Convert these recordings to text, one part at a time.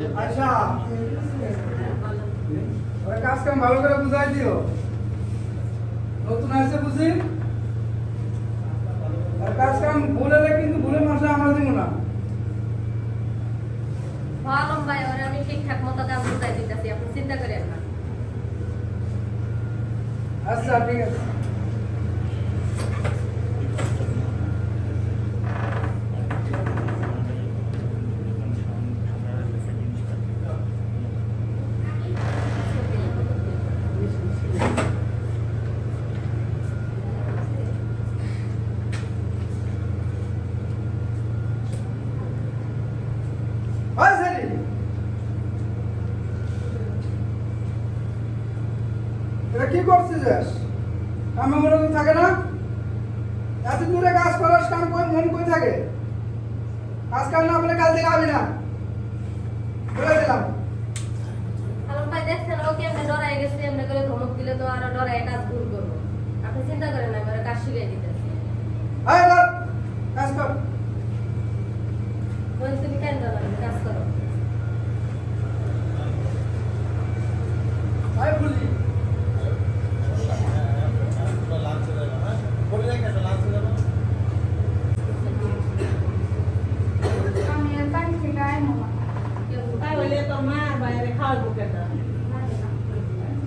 আচ্ছা। ওরা কাজ কাম ভালো করে বুঝাই দিও। নতুন আছে বুঝি? আর কাজ কাম ভুল কিন্তু ভুলের মাসে আমরা দিব না। ভালো ভাই ওরে আমি ঠিকঠাক মতো কাজ বুঝাই দিতেছি আপনি চিন্তা করেন না। আচ্ছা ঠিক আছে। এটা কি করছিস? কামে মনে থাকে না? এত দূরে কাজ করার কাম কই মন কই থাকে? কাজ কাম না বলে কাল থেকে আবি না। বলে দিলাম। আলম ভাই দেখছেন, ও কেমনে ডরাই গেছে, এমনি করে ধমক দিলে তো আরও ডরাই কাজ ভুল করব আপনি চিন্তা করেন না এবারে কাজ শিখিয়ে দিতেছি আয় কর কাজ কর বলছি তুমি কেন ডরাবেন কাজ করো আয় ভুলি আমি আর বাড়ি থেকে আয় মামা কেউ তাই হইলে তোর মা বাইরে খাওয়াবো কেন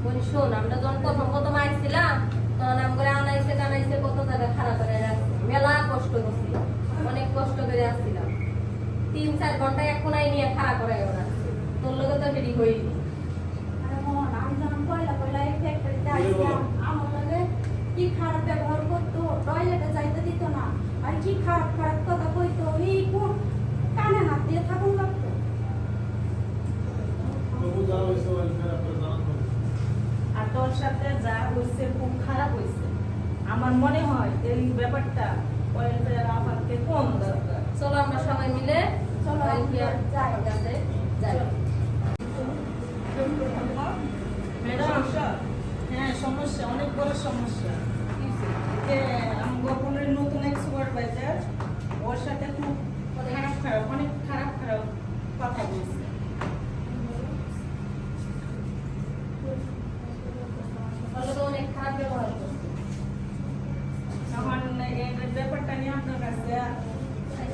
বলি শোন আমরা যখন প্রথম প্রথম আইছিলাম তখন আম করে আনাইছে কানাইছে কত জায়গা খারাপ করে রাখছে মেলা কষ্ট করছি অনেক কষ্ট করে আসছিলাম। তিন চার ঘণ্টা এখন আই নিয়ে খারাপ করে রাখছে তোর লোকে তো হেডি হইনি। আমার কি খারাপ ব্যবহার করতো? টয়লেটে যাইতে দিত না। আর কি খারাপ খারাপ কথা কইতো? এই কোন কানে হাত দিয়ে থাকুন সাথে যা হয়েছে খুব খারাপ হয়েছে আমার মনে হয় এই ব্যাপারটা ওয়েলফেয়ার কম দরকার। চলো আমরা সবাই মিলে চলো, ওয়েলফেয়ার যাই। কাছে যাই। ম্যাডাম হ্যাঁ সমস্যা অনেক বড় সমস্যা। যে নতুন এক সুপারভাইজার ওর সাথে খুব খারাপ খারাপ অনেক খারাপ খারাপ কথা বলছে তাহলে তো অনেক খারাপ ব্যবহার করছে আমার এই ব্যাপারটা নিয়ে আপনার কাছে আইসি এটা আপনি একটা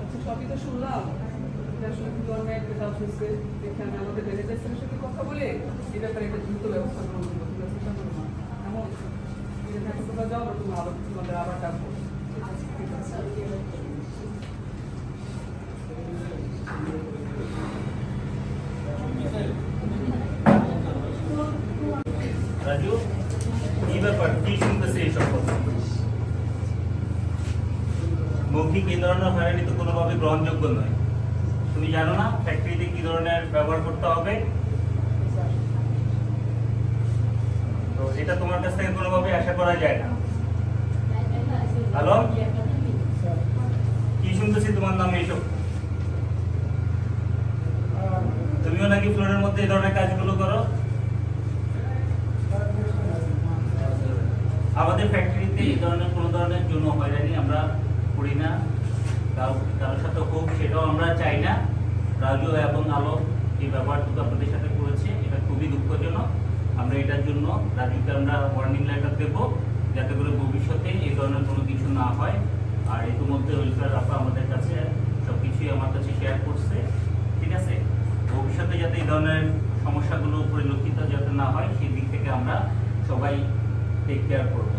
আচ্ছা সবই তো শুনলাম। আমাদের ম্যানেজার সাথে কথা বলে এই ব্যাপারে একটা দ্রুত ব্যবস্থা গ্রহণ করব। তোমরা চিন্তা না এমন তোমরা যাও না তুমি আবার ডাকবো। মৌখিক এই ধরনের হয়রানি তো কোনোভাবে গ্রহণযোগ্য নয়। তুমি জানো না ফ্যাক্টরিতে কি ধরনের ব্যবহার করতে হবে? তো এটা তোমার কাছ থেকে কোনোভাবে আশা করা যায় না। হ্যালো কি শুনতেছি তোমার নামে এইসব? তুমিও নাকি ফ্লোরের মধ্যে এই ধরনের কাজগুলো করো? আমাদের ফ্যাক্টরিতে এই ধরনের কোনো ধরনের জন্য হয়রানি আমরা করি না। কারোর সাথে হোক, সেটাও আমরা চাই না। রাজু এবং আলো এই ব্যাপারটুকু আপনাদের সাথে করেছে। এটা খুবই দুঃখজনক। আমরা এটার জন্য রাজুকে আমরা ওয়ার্নিং লেটার দেবো, যাতে করে ভবিষ্যতে এই ধরনের কোনো কিছু না হয়। আর ইতিমধ্যে ওয়েলফেয়ার আপা আমাদের কাছে সব কিছুই আমার কাছে শেয়ার করছে। ঠিক আছে? ভবিষ্যতে যাতে এই ধরনের সমস্যাগুলো পরিলক্ষিত যাতে না হয় সেই দিক থেকে আমরা সবাই টেক কেয়ার করব।